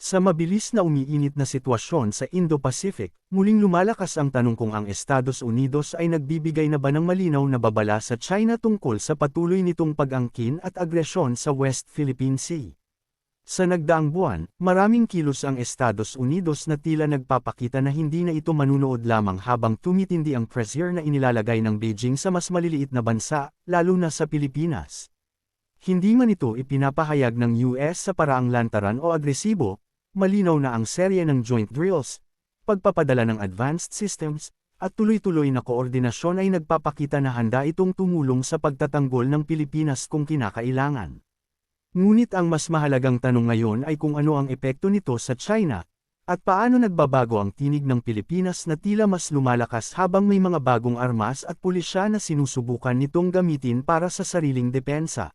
Sa mabilis na umiinit na sitwasyon sa Indo-Pacific, muling lumalakas ang tanong kung ang Estados Unidos ay nagbibigay na ba ng malinaw na babala sa China tungkol sa patuloy nitong pag-angkin at agresyon sa West Philippine Sea. Sa nagdaang buwan, maraming kilos ang Estados Unidos na tila nagpapakita na hindi na ito manunood lamang habang tumitindi ang pressure na inilalagay ng Beijing sa mas maliliit na bansa, lalo na sa Pilipinas. Hindi man ito ipinapahayag ng US sa paraang lantaran o agresibo, malinaw na ang serye ng joint drills, pagpapadala ng advanced systems, at tuloy-tuloy na koordinasyon ay nagpapakita na handa itong tumulong sa pagtatanggol ng Pilipinas kung kinakailangan. Ngunit ang mas mahalagang tanong ngayon ay kung ano ang epekto nito sa China, at paano nagbabago ang tinig ng Pilipinas na tila mas lumalakas habang may mga bagong armas at pulisya na sinusubukan nitong gamitin para sa sariling depensa.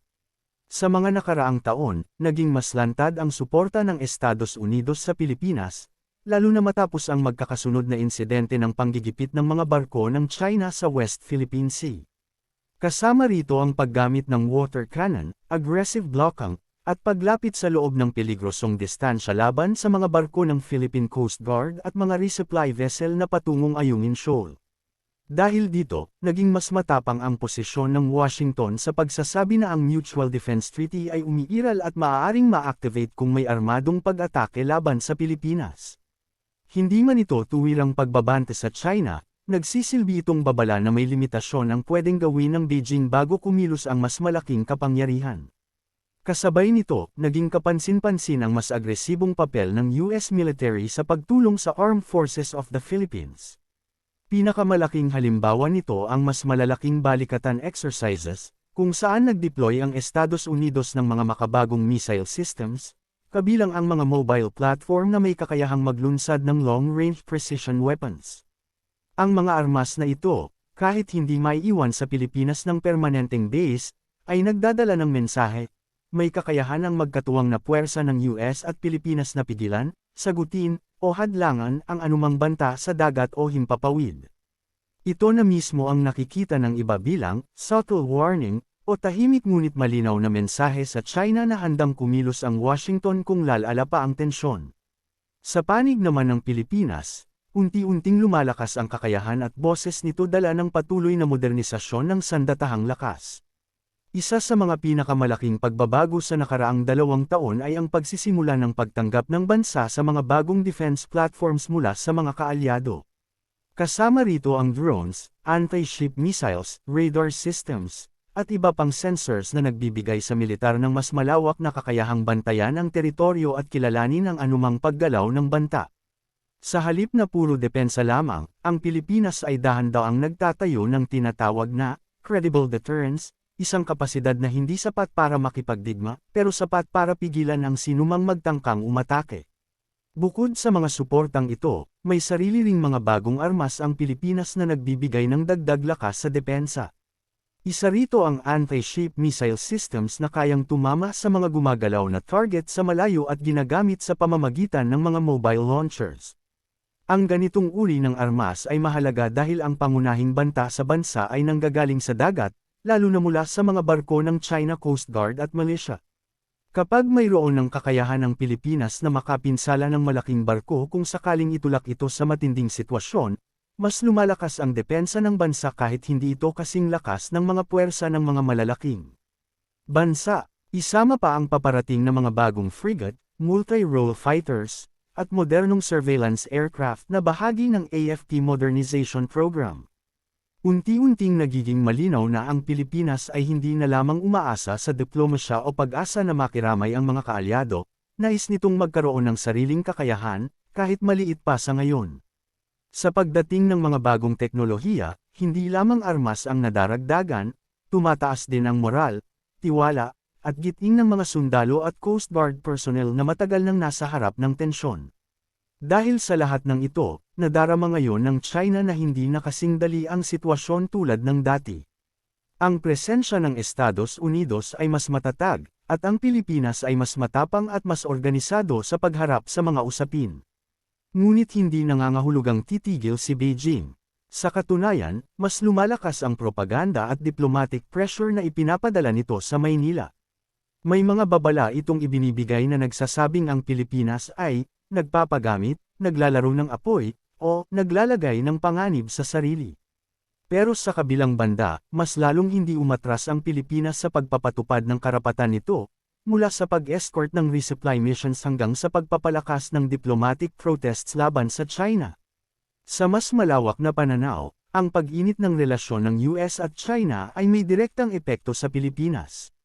Sa mga nakaraang taon, naging mas lantad ang suporta ng Estados Unidos sa Pilipinas, lalo na matapos ang magkakasunod na insidente ng panggigipit ng mga barko ng China sa West Philippine Sea. Kasama rito ang paggamit ng water cannon, aggressive blockang, at paglapit sa loob ng peligrosong distansya laban sa mga barko ng Philippine Coast Guard at mga resupply vessel na patungong Ayungin Shoal. Dahil dito, naging mas matapang ang posisyon ng Washington sa pagsasabi na ang Mutual Defense Treaty ay umiiral at maaaring ma-activate kung may armadong pag-atake laban sa Pilipinas. Hindi man ito tuwirang pagbabante sa China, nagsisilbi itong babala na may limitasyon ang pwedeng gawin ng Beijing bago kumilos ang mas malaking kapangyarihan. Kasabay nito, naging kapansin-pansin ang mas agresibong papel ng US military sa pagtulong sa Armed Forces of the Philippines. Pinakamalaking halimbawa nito ang mas malalaking balikatan exercises, kung saan nag-deploy ang Estados Unidos ng mga makabagong missile systems, kabilang ang mga mobile platform na may kakayahang maglunsad ng long-range precision weapons. Ang mga armas na ito, kahit hindi maiiwan sa Pilipinas ng permanenteng base, ay nagdadala ng mensahe, may kakayahan ang magkatuwang na puwersa ng US at Pilipinas na pigilan, sagutin, o hadlangan ang anumang banta sa dagat o himpapawid. Ito na mismo ang nakikita ng iba bilang subtle warning o tahimik ngunit malinaw na mensahe sa China na handang kumilos ang Washington kung lalala pa ang tensyon. Sa panig naman ng Pilipinas, unti-unting lumalakas ang kakayahan at boses nito dala ng patuloy na modernisasyon ng sandatahang lakas. Isa sa mga pinakamalaking pagbabago sa nakaraang dalawang taon ay ang pagsisimula ng pagtanggap ng bansa sa mga bagong defense platforms mula sa mga kaalyado. Kasama rito ang drones, anti-ship missiles, radar systems, at iba pang sensors na nagbibigay sa militar ng mas malawak na kakayahang bantayan ang teritoryo at kilalanin ang anumang paggalaw ng banta. Sa halip na puro depensa lamang, ang Pilipinas ay dahan-daang nagtatayo ng tinatawag na credible deterrence, isang kapasidad na hindi sapat para makipagdigma, pero sapat para pigilan ang sinumang magtangkang umatake. Bukod sa mga suportang ito, may sarili ring mga bagong armas ang Pilipinas na nagbibigay ng dagdag lakas sa depensa. Isa rito ang anti-ship missile systems na kayang tumama sa mga gumagalaw na target sa malayo at ginagamit sa pamamagitan ng mga mobile launchers. Ang ganitong uri ng armas ay mahalaga dahil ang pangunahing banta sa bansa ay nanggagaling sa dagat, lalo na mula sa mga barko ng China Coast Guard at Malaysia. Kapag mayroon ng kakayahan ng Pilipinas na makapinsala ng malaking barko kung sakaling itulak ito sa matinding sitwasyon, mas lumalakas ang depensa ng bansa kahit hindi ito kasing lakas ng mga puwersa ng mga malalaking bansa. Isama pa ang paparating na mga bagong frigate, multi-role fighters, at modernong surveillance aircraft na bahagi ng AFP Modernization Program. Unti-unting nagiging malinaw na ang Pilipinas ay hindi na lamang umaasa sa diplomasya o pag-asa na makiramay ang mga kaalyado, nais nitong magkaroon ng sariling kakayahan, kahit maliit pa sa ngayon. Sa pagdating ng mga bagong teknolohiya, hindi lamang armas ang nadaragdagan, tumataas din ang moral, tiwala, at giting ng mga sundalo at Coast Guard personnel na matagal nang nasa harap ng tensyon. Dahil sa lahat ng ito, nadarama ngayon ng China na hindi na kasing dali ang sitwasyon tulad ng dati. Ang presensya ng Estados Unidos ay mas matatag, at ang Pilipinas ay mas matapang at mas organisado sa pagharap sa mga usapin. Ngunit hindi nangangahulugang titigil si Beijing. Sa katunayan, mas lumalakas ang propaganda at diplomatic pressure na ipinapadala nito sa Maynila. May mga babala itong ibinibigay na nagsasabing ang Pilipinas ay, nagpapagamit, naglalaro ng apoy, o naglalagay ng panganib sa sarili. Pero sa kabilang banda, mas lalong hindi umatras ang Pilipinas sa pagpapatupad ng karapatan nito, mula sa pag-escort ng resupply missions hanggang sa pagpapalakas ng diplomatic protests laban sa China. Sa mas malawak na pananaw, ang pag-init ng relasyon ng US at China ay may direktang epekto sa Pilipinas.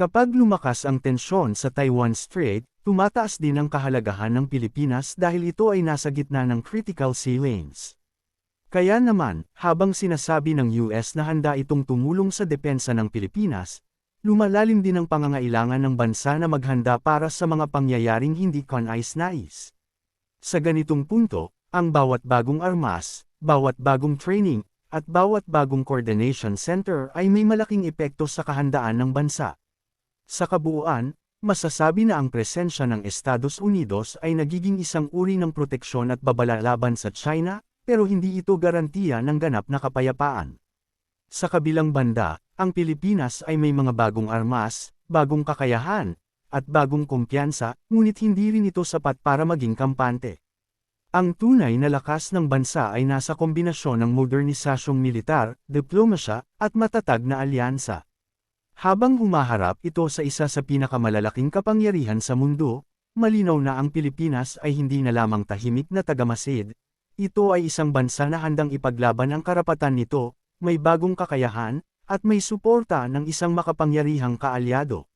Kapag lumakas ang tensyon sa Taiwan Strait, tumataas din ang kahalagahan ng Pilipinas dahil ito ay nasa gitna ng critical sea lanes. Kaya naman, habang sinasabi ng US na handa itong tumulong sa depensa ng Pilipinas, lumalalim din ang pangangailangan ng bansa na maghanda para sa mga pangyayaring hindi kanais-nais. Sa ganitong punto, ang bawat bagong armas, bawat bagong training, at bawat bagong coordination center ay may malaking epekto sa kahandaan ng bansa. Sa kabuuan, masasabi na ang presensya ng Estados Unidos ay nagiging isang uri ng proteksyon at babala laban sa China, pero hindi ito garantiya ng ganap na kapayapaan. Sa kabilang banda, ang Pilipinas ay may mga bagong armas, bagong kakayahan, at bagong kumpiyansa, ngunit hindi rin ito sapat para maging kampante. Ang tunay na lakas ng bansa ay nasa kombinasyon ng modernisasyong militar, diplomasya, at matatag na alyansa. Habang humaharap ito sa isa sa pinakamalalaking kapangyarihan sa mundo, malinaw na ang Pilipinas ay hindi na lamang tahimik na tagamasid, ito ay isang bansa na handang ipaglaban ang karapatan nito, may bagong kakayahan, at may suporta ng isang makapangyarihang kaalyado.